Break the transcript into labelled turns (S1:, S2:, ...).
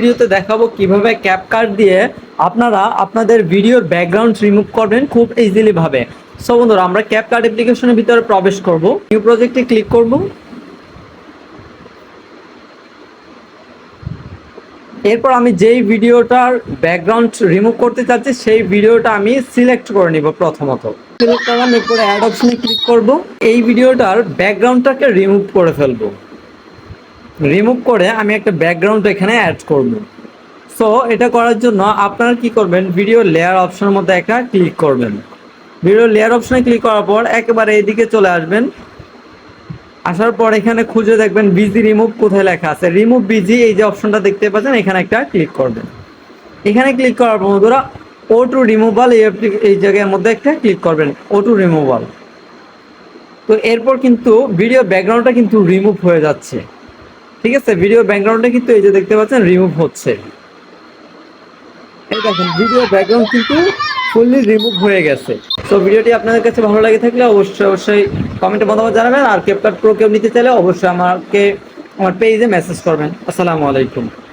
S1: ভিডিওতে দেখাবো কীভাবে ক্যাপকাট দিয়ে আপনারা আপনাদের ভিডিওর ব্যাকগ্রাউন্ড রিমুভ করবেন খুব ইজিলি ভাবে। সো বন্ধুরা, আমরা ক্যাপকাট অ্যাপ্লিকেশনের ভিতরে প্রবেশ করব। নিউ প্রজেক্টে ক্লিক করব। এরপর আমি যেই ভিডিওটার ব্যাকগ্রাউন্ড রিমুভ করতে চাচ্ছি, সেই ভিডিওটা আমি সিলেক্ট করে নিব প্রথমত। সিলেক্ট করলাম এরপরে অ্যাড অপশনে ক্লিক করব। এই ভিডিওটার ব্যাকগ্রাউন্ডটাকে রিমুভ করে ফেলব। রিমুভ করে আমি একটা ব্যাকগ্রাউন্ড এখানে অ্যাড করব। সো এটা করার জন্য আপনারা কি করবেন? ভিডিও লেয়ার অপশনের মধ্যে একটা ক্লিক করবেন। ভিডিও লেয়ার অপশনে ক্লিক করার পর একেবারে এদিকে চলে আসবেন। আসার পর এখানে খুঁজে দেখবেন বিজি রিমুভ কোথায় লেখা আছে। রিমুভ বিজি এই যে অপশনটা দেখতে পাচ্ছেন, এখানে একটা ক্লিক করবেন। এখানে ক্লিক করার পর বন্ধুরা ও টু রিমুভাল এই এই জায়গার মধ্যে একটা ক্লিক করবেন ও টু রিমুভাল তো এরপর কিন্তু ভিডিও ব্যাকগ্রাউন্ডটা কিন্তু রিমুভ হয়ে যাচ্ছে। ঠিক আছে ভিডিও ব্যাকগ্রাউন্ডে কিন্তু এই যে দেখতে পাচ্ছেন রিমুভ হচ্ছে। এই দেখেন ভিডিও ব্যাকগ্রাউন্ড কিন্তু ফুললি রিমুভ হয়ে গেছে। তো ভিডিওটি আপনাদের কাছে ভালো লাগে থাকলে অবশ্যই অবশ্যই কমেন্টে মতামত জানাবেন, আর ক্যাপকাট প্রো কেউ নিতে চাইলে অবশ্যই আমাকে, আমার পেজে মেসেজ করবেন। আসসালামু আলাইকুম।